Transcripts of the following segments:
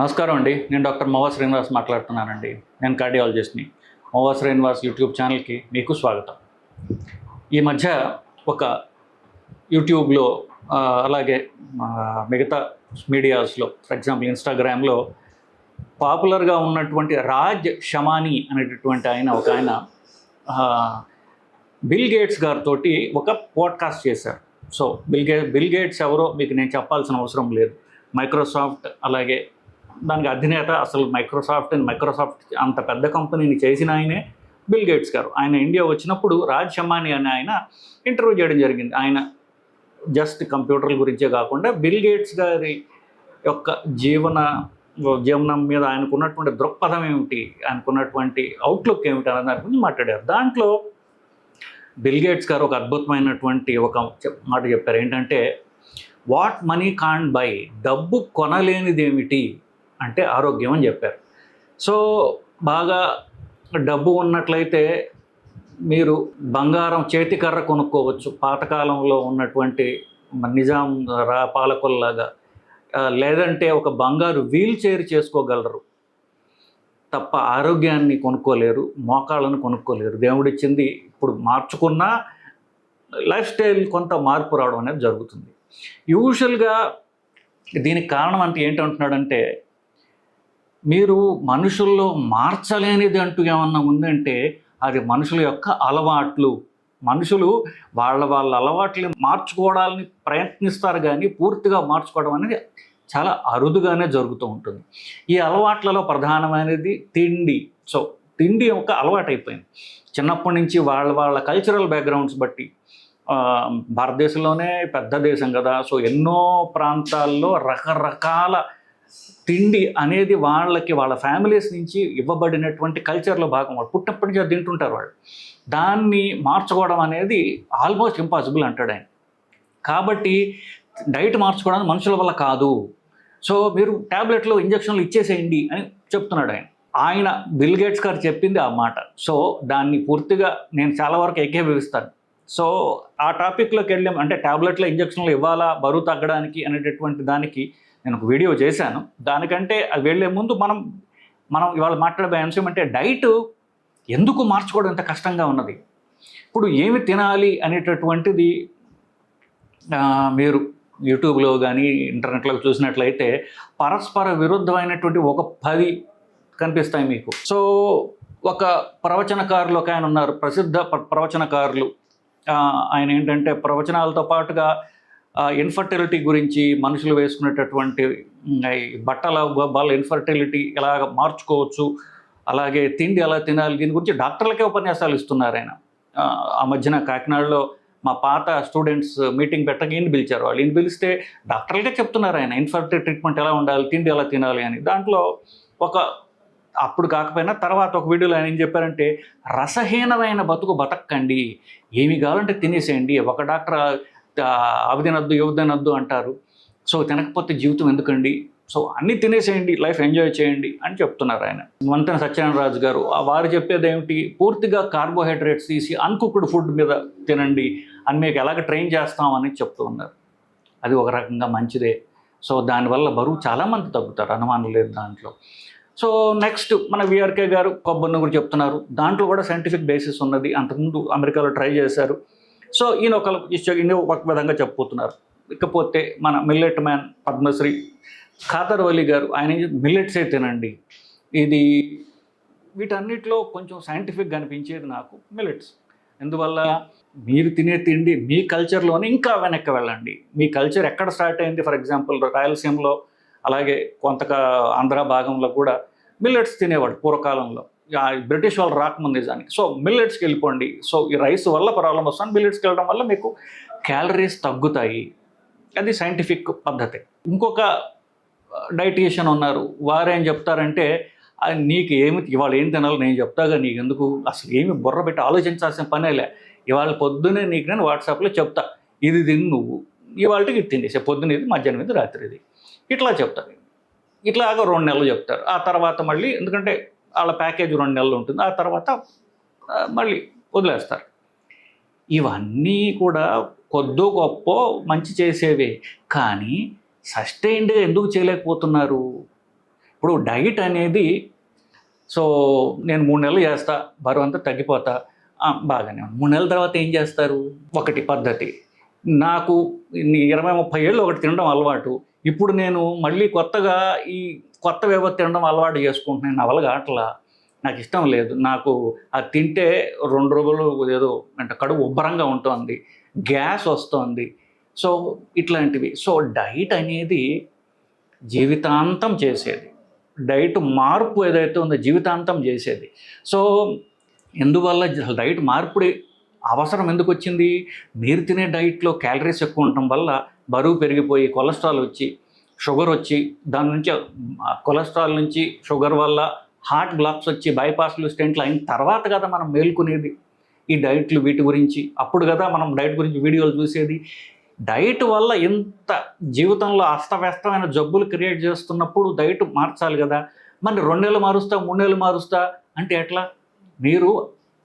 నమస్కారం అండి. నేను డాక్టర్ మోవా శ్రీనివాస్ మాట్లాడుతున్నానండి. నేను కార్డియాలజిస్ట్ని. మోవా శ్రీనివాస్ యూట్యూబ్ ఛానల్కి మీకు స్వాగతం. ఈ మధ్య ఒక యూట్యూబ్లో అలాగే మిగతా మీడియాస్లో ఫర్ ఎగ్జాంపుల్ ఇన్స్టాగ్రామ్లో పాపులర్గా ఉన్నటువంటి రాజ్ షమానీ అనేటటువంటి ఆయన ఒక ఆయన బిల్ గేట్స్ గారితో ఒక పోడ్కాస్ట్ చేశారు. So Bill Gay Bill Gates ఎవరో మీకు నేను చెప్పాల్సిన అవసరం లేదు. మైక్రోసాఫ్ట్ అలాగే దానికి అధినేత అసలు మైక్రోసాఫ్ట్ మైక్రోసాఫ్ట్ అంత పెద్ద కంపెనీని చేసిన ఆయనే బిల్ గేట్స్ గారు. ఆయన ఇండియా వచ్చినప్పుడు రాజ్ షమానీ అనే ఆయన ఇంటర్వ్యూ చేయడం జరిగింది. ఆయన జస్ట్ కంప్యూటర్ల గురించే కాకుండా బిల్ గేట్స్ గారి యొక్క జీవన జీవనం మీద ఆయనకున్నటువంటి దృక్పథం ఏమిటి ఆయనకున్నటువంటి అవుట్లుక్ ఏమిటి అనే దాని గురించి మాట్లాడారు. దాంట్లో బిల్ గేట్స్ గారు ఒక అద్భుతమైనటువంటి ఒక మాట చెప్పారు. ఏంటంటే వాట్ మనీ కాన్ బై? డబ్బు కొనలేనిది ఏమిటి అంటే ఆరోగ్యం అని చెప్పారు. సో బాగా డబ్బు ఉన్నట్లయితే మీరు బంగారం చేతికర్ర కొనుక్కోవచ్చు. పాతకాలంలో ఉన్నటువంటి నిజాం రా పాలకుల్లాగా లేదంటే ఒక బంగారు వీల్ చైర్ చేసుకోగలరు. తప్ప ఆరోగ్యాన్ని కొనుక్కోలేరు మోకాళ్ళను కొనుక్కోలేరు. దేవుడిచ్చింది ఇప్పుడు మార్చుకున్నా లైఫ్ స్టైల్ కొంత మార్పు రావడం అనేది జరుగుతుంది. యూజువల్గా దీనికి కారణం అంటే ఏంటంటున్నాడంటే మీరు మనుషుల్లో మార్చలేనిది అంటూ ఏమన్నా ఉందంటే అది మనుషుల యొక్క అలవాట్లు. మనుషులు వాళ్ళ వాళ్ళ అలవాట్లని మార్చుకోవడాలని ప్రయత్నిస్తారు కానీ పూర్తిగా మార్చుకోవడం అనేది చాలా అరుదుగానే జరుగుతూ ఉంటుంది. ఈ అలవాట్లలో ప్రధానమైనది తిండి. సో తిండి ఒక అలవాటు అయిపోయింది చిన్నప్పటి నుంచి వాళ్ళ వాళ్ళ కల్చరల్ బ్యాక్గ్రౌండ్స్ బట్టి భారతదేశంలోనే పెద్ద దేశం కదా. సో ఎన్నో ప్రాంతాల్లో రకరకాల తిండి అనేది వాళ్ళకి వాళ్ళ ఫ్యామిలీస్ నుంచి ఇవ్వబడినటువంటి కల్చర్లో భాగం. వాళ్ళు పుట్టినప్పటి నుంచి తింటుంటారు వాళ్ళు. దాన్ని మార్చుకోవడం అనేది ఆల్మోస్ట్ ఇంపాసిబుల్ అంటాడు ఆయన. కాబట్టి డైట్ మార్చుకోవడం మనుషుల వల్ల కాదు. సో మీరు ట్యాబ్లెట్లు ఇంజక్షన్లు ఇచ్చేసేయండి అని చెప్తున్నాడు ఆయన. ఆయన బిల్ గేట్స్ గారు చెప్పింది ఆ మాట. సో దాన్ని పూర్తిగా నేను చాలా వరకు ఏకీభవిస్తాను. సో ఆ టాపిక్లోకి వెళ్ళాం. అంటే ట్యాబ్లెట్లో ఇంజక్షన్లు ఇవ్వాలా? బరువు తగ్గడానికి అనేటటువంటి దానికి నేను ఒక వీడియో చేశాను. దానికంటే అది వెళ్ళే ముందు మనం మనం ఇవాళ మాట్లాడే అంశం అంటే డైట్ ఎందుకు మార్చుకోవడం ఇంత కష్టంగా ఉన్నది? ఇప్పుడు ఏమి తినాలి అనేటటువంటిది మీరు యూట్యూబ్లో కానీ ఇంటర్నెట్లో చూసినట్లయితే పరస్పర విరుద్ధమైనటువంటి ఒక పది కనిపిస్తాయి మీకు. సో ఒక ప్రవచనకారులు ఒక ఆయన ఉన్నారు ప్రసిద్ధ ప్రవచనకారులు. ఆయన ఏంటంటే ప్రవచనాలతో పాటుగా ఇన్ఫర్టిలిటీ గురించి మనుషులు వేసుకునేటటువంటి బట్టల వాళ్ళ ఇన్ఫర్టిలిటీ ఎలాగ మార్చుకోవచ్చు అలాగే తిండి ఎలా తినాలి దీని గురించి డాక్టర్లకే ఉపన్యాసాలు ఇస్తున్నారు ఆయన. ఆ, మధ్యన కాకినాడలో మా పాత స్టూడెంట్స్ మీటింగ్ పెట్టక ఈయన పిలిచారు. వాళ్ళు ఈయన పిలిస్తే డాక్టర్లకే చెప్తున్నారు ఆయన ఇన్ఫర్టిలిటీ ట్రీట్మెంట్ ఎలా ఉండాలి తిండి ఎలా తినాలి అని. దాంట్లో ఒక అప్పుడు కాకపోయినా తర్వాత ఒక వీడియోలో ఆయన ఏం చెప్పారంటే రసహీనమైన బతుకు బతకండి ఏమి కావాలంటే తినేసేయండి. ఒక డాక్టర్ అవధినద్దు యువదనద్దు అంటారు. సో తినకపోతే జీవితం ఎందుకండి? సో అన్నీ తినేసేయండి లైఫ్ ఎంజాయ్ చేయండి అని చెప్తున్నారు ఆయన. వంతెన సత్యనారాయణ రాజు గారు ఆ వారు చెప్పేది ఏమిటి పూర్తిగా కార్బోహైడ్రేట్స్ తీసి అన్కుక్డ్ ఫుడ్ మీద తినండి. అని మీకు ఎలాగ ట్రైన్ చేస్తామని చెప్తూ ఉన్నారు. అది ఒక రకంగా మంచిదే. సో దానివల్ల బరువు చాలామంది తగ్గుతారు అనుమానం లేదు దాంట్లో. సో నెక్స్ట్ మన విఆర్కే గారు కొబ్బరిని గురించి చెప్తున్నారు. దాంట్లో కూడా సైంటిఫిక్ బేసిస్ ఉన్నది. అంతకుముందు అమెరికాలో ట్రై చేశారు. సో ఈయన ఒక ఈయన ఒక విధంగా చెప్పబోతున్నారు. ఇకపోతే మన మిల్లెట్ మ్యాన్ పద్మశ్రీ ఖాదర్ వలి గారు ఆయన మిల్లెట్సే తినండి ఇది వీటన్నిటిలో కొంచెం సైంటిఫిక్గా అనిపించేది నాకు మిల్లెట్స్. ఎందువల్ల మీరు తినే తిండి మీ కల్చర్లోనే ఇంకా వెనక్కి వెళ్ళండి. మీ కల్చర్ ఎక్కడ స్టార్ట్ అయింది? ఫర్ ఎగ్జాంపుల్ రాయలసీమలో అలాగే కొంత ఆంధ్ర భాగంలో కూడా మిల్లెట్స్ తినేవాడు పూర్వకాలంలో. బ్రిటిష్ వాళ్ళు రాకముందు నిజానికి సో మిల్లెట్స్కి వెళ్ళిపోండి. సో ఈ రైస్ వల్ల ప్రాబ్లం వస్తుంది. మిల్లెట్స్కి వెళ్ళడం వల్ల మీకు క్యాలరీస్ తగ్గుతాయి. అది సైంటిఫిక్ పద్ధతి. ఇంకొక డైటిషియన్ ఉన్నారు. వారేం చెప్తారంటే నీకు ఏమి ఇవాళ ఏం తినాలో నేను చెప్తాగా నీకు ఎందుకు అసలు ఏమి బుర్ర పెట్టి ఆలోచించాల్సిన పనేలే ఇవాళ పొద్దునే నీకు నేను వాట్సాప్లో చెప్తా. ఇది తిని నువ్వు. ఇవాళకి ఇది తినేసే. పొద్దున ఇది మధ్యాహ్నం ఇది రాత్రి ఇది. ఇట్లా చెప్తారు. ఇట్లాగా రెండు నెలలు చెప్తారు. ఆ తర్వాత మళ్ళీ ఎందుకంటే వాళ్ళ ప్యాకేజ్ రెండు నెలలు ఉంటుంది. ఆ తర్వాత మళ్ళీ వదిలేస్తారు. ఇవన్నీ కూడా కొద్దో గొప్ప మంచి చేసేవే. కానీ సస్టైన్డ్గా ఎందుకు చేయలేకపోతున్నారు? ఇప్పుడు డైట్ అనేది సో నేను మూడు నెలలు చేస్తా బరువు అంతా తగ్గిపోతా బాగానే ఉంది. మూడు నెలల తర్వాత ఏం చేస్తారు? ఒకటి పద్ధతి. నాకు ఇరవై ముప్పై ఏళ్ళు ఒకటి తినడం అలవాటు. ఇప్పుడు నేను మళ్ళీ కొత్తగా ఈ కొత్త వ్యవస్థ తినడం అలవాటు చేసుకుంటున్నాను నా వల్ల కావట్లా? నాకు ఇష్టం లేదు. నాకు అది తింటే రెండు రోజులు ఏదో అంటే కడుపు ఉబ్బరంగా ఉంటుంది గ్యాస్ వస్తుంది. సో ఇట్లాంటివి. సో డైట్ అనేది జీవితాంతం చేసేది. డైట్ మార్పు ఏదైతే ఉందో జీవితాంతం చేసేది. సో ఎందువల్ల డైట్ మార్పుడి అవసరం ఎందుకు వచ్చింది? మీరు తినే డైట్లో క్యాలరీస్ ఎక్కువ ఉండటం వల్ల బరువు పెరిగిపోయి కొలెస్ట్రాల్ వచ్చి షుగర్ వచ్చి దాని నుంచి కొలెస్ట్రాల్ నుంచి షుగర్ వల్ల హార్ట్ బ్లాక్స్ వచ్చి బైపాస్లు స్టెంట్లు అయిన తర్వాత కదా మనం మేల్కొనేది. ఈ డైట్లు వీటి గురించి అప్పుడు కదా మనం డైట్ గురించి వీడియోలు చూసేది. డైట్ వల్ల ఇంత జీవితంలో అస్తవ్యస్తమైన జబ్బులు క్రియేట్ చేస్తున్నప్పుడు డైట్ మార్చాలి కదా. మరి రెండు నెలలు మారుస్తా మూడు నెలలు మారుస్తా అంటే ఎట్లా? మీరు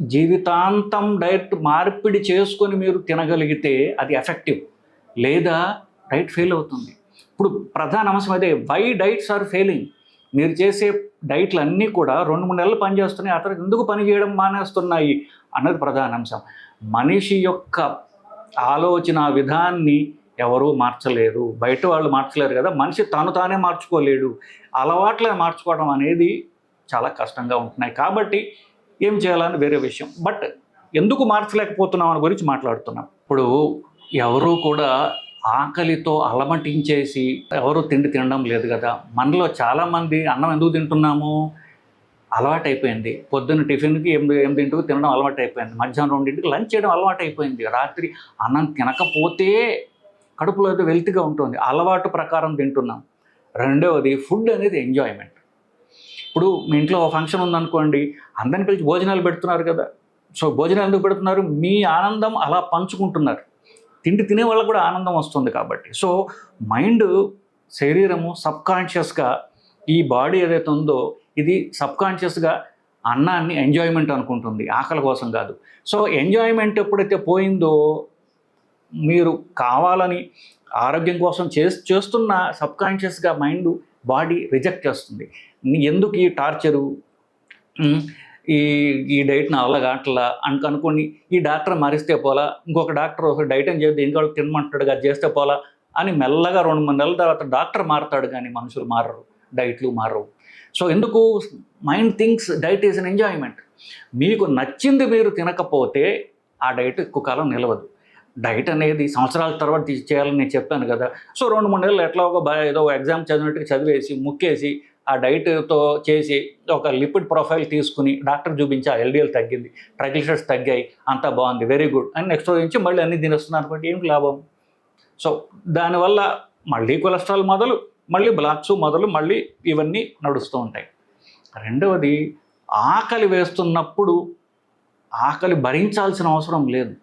జీవితాంతం డైట్ మార్పిడి చేసుకొని మీరు తినగలిగితే అది ఎఫెక్టివ్. లేదా డైట్ ఫెయిల్ అవుతుంది. ఇప్పుడు ప్రధాన అంశం అదే వై డైట్స్ ఆర్ ఫెయిలింగ్ మీరు చేసే డైట్లు అన్నీ కూడా రెండు మూడు నెలలు పనిచేస్తున్నాయి ఆ తర్వాత ఎందుకు పని చేయడం మానేస్తున్నాయి అన్నది ప్రధాన అంశం. మనిషి యొక్క ఆలోచన విధాన్ని ఎవరూ మార్చలేరు బయట వాళ్ళు మార్చలేరు కదా మనిషి తను తానే మార్చుకోలేడు. అలవాట్లే మార్చుకోవడం అనేది చాలా కష్టంగా ఉంటున్నాయి. కాబట్టి ఏం చేయాలని వేరే విషయం. బట్ ఎందుకు మార్చలేకపోతున్నాం అని గురించి మాట్లాడుతున్నాం. ఇప్పుడు ఎవరూ కూడా ఆకలితో అలమటించేసి ఎవరు తిండి తినడం లేదు కదా. మనలో చాలామంది అన్నం ఎందుకు తింటున్నాము? అలవాటు అయిపోయింది పొద్దున్న టిఫిన్కి ఎనిమిది ఎనిమిదింటికి తినడం అలవాటు అయిపోయింది మధ్యాహ్నం రెండింటికి లంచ్ చేయడం అలవాటు అయిపోయింది రాత్రి అన్నం తినకపోతే కడుపులో ఏదో వెల్తిగా ఉంటుంది. అలవాటు ప్రకారం తింటున్నాం. రెండవది ఫుడ్ అనేది ఎంజాయ్మెంట్. ఇప్పుడు మీ ఇంట్లో ఒక ఫంక్షన్ ఉందనుకోండి అందరిని పిలిచి భోజనాలు పెడుతున్నారు కదా. సో భోజనాలు ఎందుకు పెడుతున్నారు? మీ ఆనందం అలా పంచుకుంటున్నారు. తిండి తినే వాళ్ళకు కూడా ఆనందం వస్తుంది కాబట్టి. సో మైండ్ శరీరము సబ్కాన్షియస్గా ఈ బాడీ ఏదైతే ఉందో ఇది సబ్కాన్షియస్గా అన్నాన్ని ఎంజాయ్మెంట్ అనుకుంటుంది. ఆకలి కోసం కాదు. సో ఎంజాయ్మెంట్ ఎప్పుడైతే పోయిందో మీరు కావాలని ఆరోగ్యం కోసం చే చేస్తున్న సబ్కాన్షియస్గా మైండ్ బాడీ రిజెక్ట్ చేస్తుంది. ఎందుకు ఈ టార్చరు? ఈ ఈ డైట్ నా వల్ల కావట్లా అని అనుకోని ఈ డాక్టర్ మారిస్తే పోలా ఇంకొక డాక్టర్ ఒక డైట్ అని చేస్తే ఇంకో తినమంటాడు అది చేస్తే పోలా అని మెల్లగా రెండు మూడు నెలల తర్వాత డాక్టర్ మారుతాడు కానీ మనుషులు మారరు డైట్లు మారరు సో ఎందుకు? Mind things diet is an enjoyment. మీకు నచ్చింది మీరు తినకపోతే ఆ డైట్ ఎక్కువ కాలం నిలవదు. డైట్ అనేది సంవత్సరాల తర్వాత తీసి చేయాలని నేను చెప్పాను కదా. సో రెండు మూడు నెలలు ఎట్లా ఒక బా- ఏదో ఎగ్జామ్ చదివినట్టుగా చదివేసి ముక్కేసి ఆ డైట్తో చేసి ఒక లిపిడ్ ప్రొఫైల్ తీసుకుని డాక్టర్ చూపించి ఆ ఎల్డిఎల్ తగ్గింది ట్రైగ్లిసరైడ్స్ తగ్గాయి అంతా బాగుంది వెరీ గుడ్ అని నెక్స్ట్ రోజు నుంచి మళ్ళీ అన్ని తినేస్తున్నారు అనుకోండి ఏం లాభం? సో దానివల్ల మళ్ళీ కొలెస్ట్రాల్ మొదలు మళ్ళీ బ్లాక్స్ మొదలు మళ్ళీ ఇవన్నీ నడుస్తూ ఉంటాయి. రెండవది ఆకలి వేస్తున్నప్పుడు ఆకలి భరించాల్సిన అవసరం లేదు.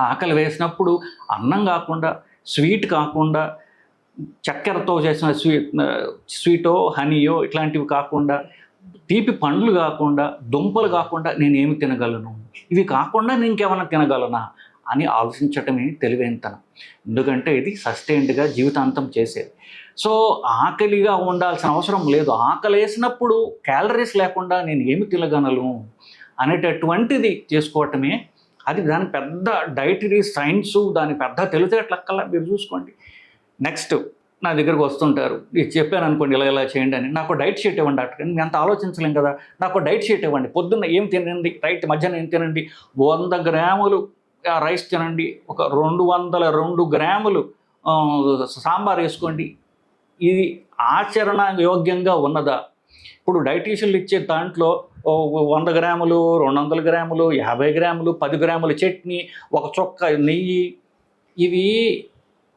ఆకలి వేసినప్పుడు అన్నం కాకుండా స్వీట్ కాకుండా చక్కెరతో చేసిన స్వీట్ స్వీటో హనీయో ఇట్లాంటివి కాకుండా తీపి పండ్లు కాకుండా దుంపలు కాకుండా నేను ఏమి తినగలను. ఇవి కాకుండా నేను ఇంకేమైనా తినగలనా అని ఆలోచించటమే తెలివైనతనం ఎందుకంటే ఇది సస్టైన్డ్గా జీవితాంతం చేసేది. సో ఆకలిగా ఉండాల్సిన అవసరం లేదు. ఆకలి వేసినప్పుడు క్యాలరీస్ లేకుండా నేను ఏమి తినగలను అనేటటువంటిది చేసుకోవటమే. అది దాని పెద్ద డైటరీ సైన్స్ దాని పెద్ద తెలిసేట్లక్కల్లా మీరు చూసుకోండి. నెక్స్ట్ నా దగ్గరకు వస్తుంటారు. ఇది చెప్పాను అనుకోండి ఇలా ఇలా చేయండి అని. నాకు డైట్ షీట్ ఇవ్వండి డాక్టర్ నేను అంత ఆలోచించలేం కదా. నాకు డైట్ షీట్ ఇవ్వండి. పొద్దున్న ఏం తినండి? రైట్ మధ్యాహ్నం ఏం తినండి? వంద గ్రాములు ఆ, రైస్ తినండి. ఒక రెండు వందల రెండు గ్రాములు సాంబార్ వేసుకోండి. ఇది ఆచరణ యోగ్యంగా ఉన్నదా? ఇప్పుడు డైటీషియన్లు ఇచ్చే దాంట్లో వంద గ్రాములు రెండు వందల గ్రాములు యాభై గ్రాములు పది గ్రాములు చట్నీ ఒక చొక్క నెయ్యి ఇవి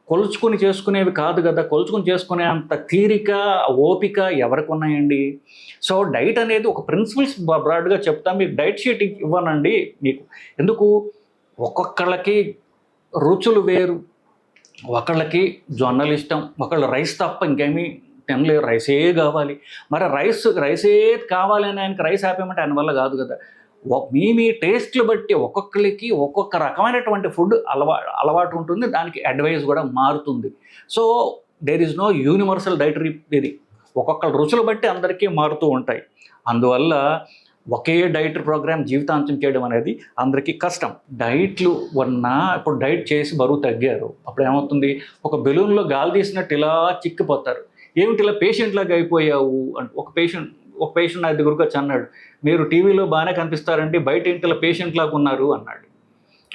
కొలుచుకుని చేసుకునేవి కాదు కదా. కొలుచుకుని చేసుకునే అంత తీరిక ఓపిక ఎవరికి ఉన్నాయండి? సో డైట్ అనేది ఒక ప్రిన్సిపల్స్ బ్రాడ్గా చెప్తా. మీకు డైట్ షీట్ ఇవ్వనండి మీకు. ఎందుకు? ఒక్కొక్కళ్ళకి రుచులు వేరు. ఒకళ్ళకి జొన్నలు ఇష్టం. ఒకళ్ళు రైస్ తప్ప ఇంకేమీ తినలేరు. రైసే కావాలి. మరి రైస్ రైసే కావాలి అని ఆయనకి రైస్ ఆపేయమంటే ఆయన వల్ల కాదు కదా. మీ మీ టేస్ట్లు బట్టి ఒక్కొక్కరికి ఒక్కొక్క రకమైనటువంటి ఫుడ్ అలవా అలవాటు ఉంటుంది. దానికి అడ్వైజ్ కూడా మారుతుంది. So there is no universal dietary ఇది ఒక్కొక్కరు రుచులు బట్టి అందరికీ మారుతూ ఉంటాయి. అందువల్ల ఒకే డైట్ ప్రోగ్రామ్ జీవితాంతం చేయడం అనేది అందరికీ కష్టం. డైట్లు ఉన్నా ఇప్పుడు డైట్ చేసి బరువు తగ్గారు. అప్పుడు ఏమవుతుంది ఒక బెలూన్లో గాలి తీసినట్టు ఇలా చిక్కిపోతారు. ఏమిటి ఇలా పేషెంట్ లాగా అయిపోయావు? అంటే ఒక పేషెంట్ ఒక పేషెంట్ నా దగ్గరకు వచ్చి అన్నాడు మీరు టీవీలో బాగానే కనిపిస్తారండి బయట ఇంట్లో పేషెంట్ లాగా ఉన్నారు అన్నాడు.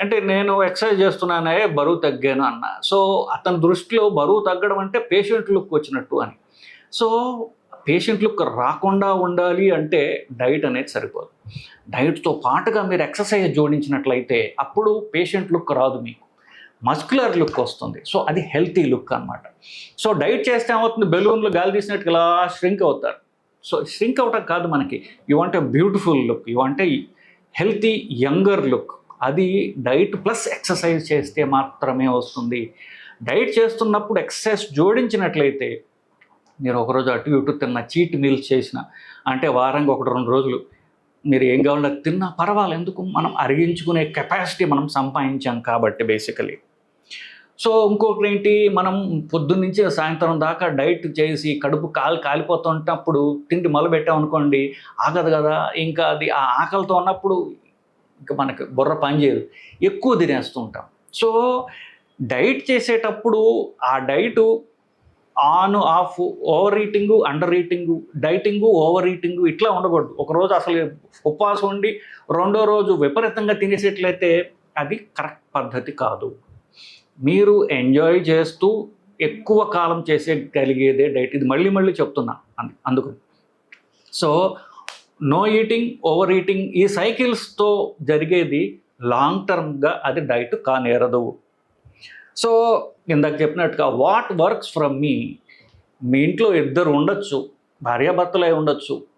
అంటే నేను ఎక్సర్సైజ్ చేస్తున్నానే బరువు తగ్గాను అన్న. సో అతని దృష్టిలో బరువు తగ్గడం అంటే పేషెంట్ లుక్ వచ్చినట్టు అని. సో పేషెంట్ లుక్ రాకుండా ఉండాలి అంటే డైట్ అనేది సరిపోదు. డైట్తో పాటుగా మీరు ఎక్సర్సైజ్ జోడించినట్లయితే అప్పుడు పేషెంట్ లుక్ రాదు మీకు. మస్కులర్ లుక్ వస్తుంది. సో అది హెల్తీ లుక్ అన్నమాట. సో డైట్ చేస్తే ఏమవుతుంది? బెలూన్లో గాలి తీసినట్టు ఇలా ష్రింక్ అవుతారు. సో ష్రింక్ అవటం కాదు మనకి. You want a beautiful look you want a healthy younger look అది డైట్ ప్లస్ ఎక్సర్సైజ్ చేస్తే మాత్రమే వస్తుంది. డైట్ చేస్తున్నప్పుడు ఎక్సర్సైజ్ జోడించినట్లయితే మీరు ఒకరోజు అటు ఇటు తిన్న చీట్ మీల్స్ చేసిన అంటే వారంగా ఒకటి రెండు రోజులు మీరు ఏం కావాలో తిన్నా పర్వాలేదు. ఎందుకు? మనం అరిగించుకునే కెపాసిటీ మనం సంపాదించాం కాబట్టి బేసికలీ సో ఇంకొకటి ఏంటి మనం పొద్దున్నుంచి సాయంత్రం దాకా డైట్ చేసి కడుపు కాలు కాలిపోతుంటప్పుడు తిండి మొదలుపెట్టాం అనుకోండి ఆగదు కదా. ఇంకా అది ఆ ఆకలితో ఉన్నప్పుడు ఇంకా మనకి బుర్ర పనిచేయదు ఎక్కువ తినేస్తూ ఉంటాం సో డైట్ చేసేటప్పుడు ఆ diet on off over eating under eating dieting over eating ఇట్లా ఉండకూడదు. ఒకరోజు అసలు ఉపవాసం ఉండి రెండో రోజు విపరీతంగా తినేసేట్లయితే అది కరెక్ట్ పద్ధతి కాదు. మీరు ఎంజాయ్ చేస్తూ ఎక్కువ కాలం చేసేయగలిగేదే డైట్ ఇది మళ్ళీ మళ్ళీ చెప్తున్నా. అందు- అందుకని so no eating over eating ఈ సైకిల్స్తో జరిగేది లాంగ్ టర్మ్గా అది డైట్ కానేరదు. సో ఇందాక చెప్పినట్టుగా వాట్ వర్క్స్ ఫ్రమ్ మీ మీ ఇంట్లో ఇద్దరు ఉండొచ్చు. అయి ఉండొచ్చు.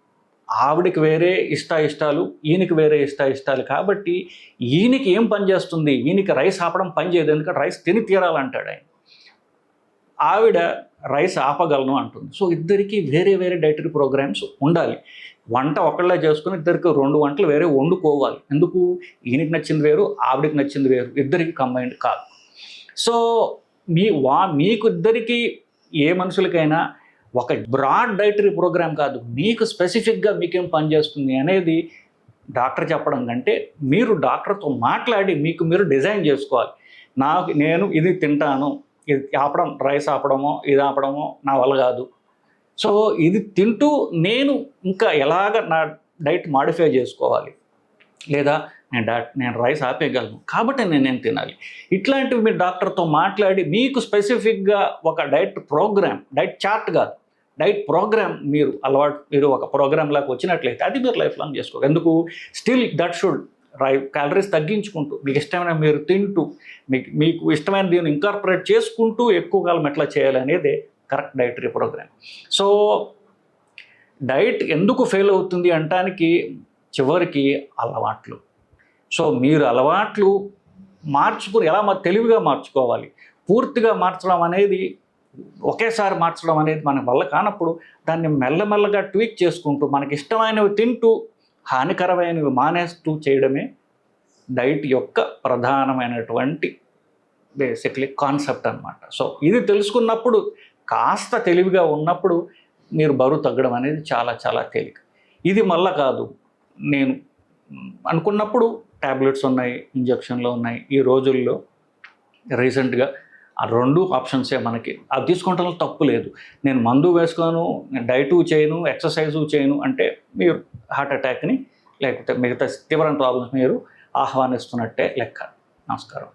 ఆవిడకి వేరే ఇష్ట ఇష్టాలు ఈయనకి వేరే ఇష్ట ఇష్టాలు కాబట్టి ఈయనకి ఏం పని చేస్తుంది? ఈయనకి రైస్ ఆపడం పని చేయదు. ఎందుకంటే రైస్ తిని తీరాలంటాడు ఆయన. ఆవిడ రైస్ ఆపగలను అంటుంది. సో ఇద్దరికి వేరే వేరే డైటరీ ప్రోగ్రామ్స్ ఉండాలి. వంట ఒకళ్ళే చేసుకుని ఇద్దరికి రెండు వంటలు వేరే వండుకోవాలి. ఎందుకు? ఈయనకి నచ్చింది వేరు ఆవిడకి నచ్చింది వేరు. ఇద్దరికి కంబైన్డ్ కాదు. సో మీ వా మీకు ఇద్దరికి ఏ మనుషులకైనా ఒక బ్రాడ్ డైటరీ ప్రోగ్రామ్ కాదు. మీకు స్పెసిఫిక్గా మీకేం పనిచేస్తుంది అనేది డాక్టర్ చెప్పడం కంటే మీరు డాక్టర్తో మాట్లాడి మీకు మీరు డిజైన్ చేసుకోవాలి. నాకు నేను ఇది తింటాను. ఇది ఆపడం రైస్ ఆపడమో ఇది ఆపడమో నా వల్ల కాదు. సో ఇది తింటూ నేను ఇంకా ఎలాగ నా డైట్ మాడిఫై చేసుకోవాలి. లేదా నేను డా నేను రైస్ ఆపేయగలను. కాబట్టి నేను నేను తినాలి. ఇట్లాంటివి మీరు డాక్టర్తో మాట్లాడి మీకు స్పెసిఫిక్గా ఒక డైట్ ప్రోగ్రామ్ డైట్ చార్ట్ కాదు. డైట్ ప్రోగ్రామ్ మీరు అలవాటు మీరు ఒక ప్రోగ్రామ్ లాగా వచ్చినట్లయితే అది మీరు లైఫ్ లాంగ్ చేసుకోవాలి ఎందుకు? స్టిల్ దట్ షుడ్ రై క్యాలరీస్ తగ్గించుకుంటూ మీకు ఇష్టమైన మీరు తింటూ మీకు మీకు ఇష్టమైన దీన్ని ఇంకార్పొరేట్ చేసుకుంటూ ఎక్కువ కాలం ఎట్లా చేయాలి అనేది correct dietary program. So diet ఎందుకు ఫెయిల్ అవుతుంది అంటానికి చివరికి అలవాట్లు. సో మీరు అలవాట్లు మార్చుకుని ఎలా తెలివిగా మార్చుకోవాలి. పూర్తిగా మార్చడం అనేది ఒకేసారి మార్చడం అనేది మన వల్ల కానప్పుడు దాన్ని మెల్లమెల్లగా ట్వీక్ చేసుకుంటూ మనకి ఇష్టమైనవి తింటూ హానికరమైనవి మానేస్తూ చేయడమే డైట్ యొక్క ప్రధానమైనటువంటి బేసిక్లీ కాన్సెప్ట్ అనమాట సో ఇది తెలుసుకున్నప్పుడు కాస్త తెలివిగా ఉన్నప్పుడు మీరు బరువు తగ్గడం అనేది చాలా చాలా తేలిక. ఇది మళ్ళా కాదు నేను అనుకున్నప్పుడు ట్యాబ్లెట్స్ ఉన్నాయి ఇంజక్షన్లు ఉన్నాయి. ఈ రోజుల్లో రీసెంట్గా ఆ రెండు ఆప్షన్సే మనకి. అది తీసుకోవటంలో తప్పు లేదు. నేను మందు వేసుకోను డైటు చేయను ఎక్సర్సైజు చేయను అంటే మీరు హార్ట్ అటాక్ని లేకపోతే మిగతా తీవ్రమైన ప్రాబ్లమ్స్ మీరు ఆహ్వానిస్తున్నట్టే లెక్క. నమస్కారం.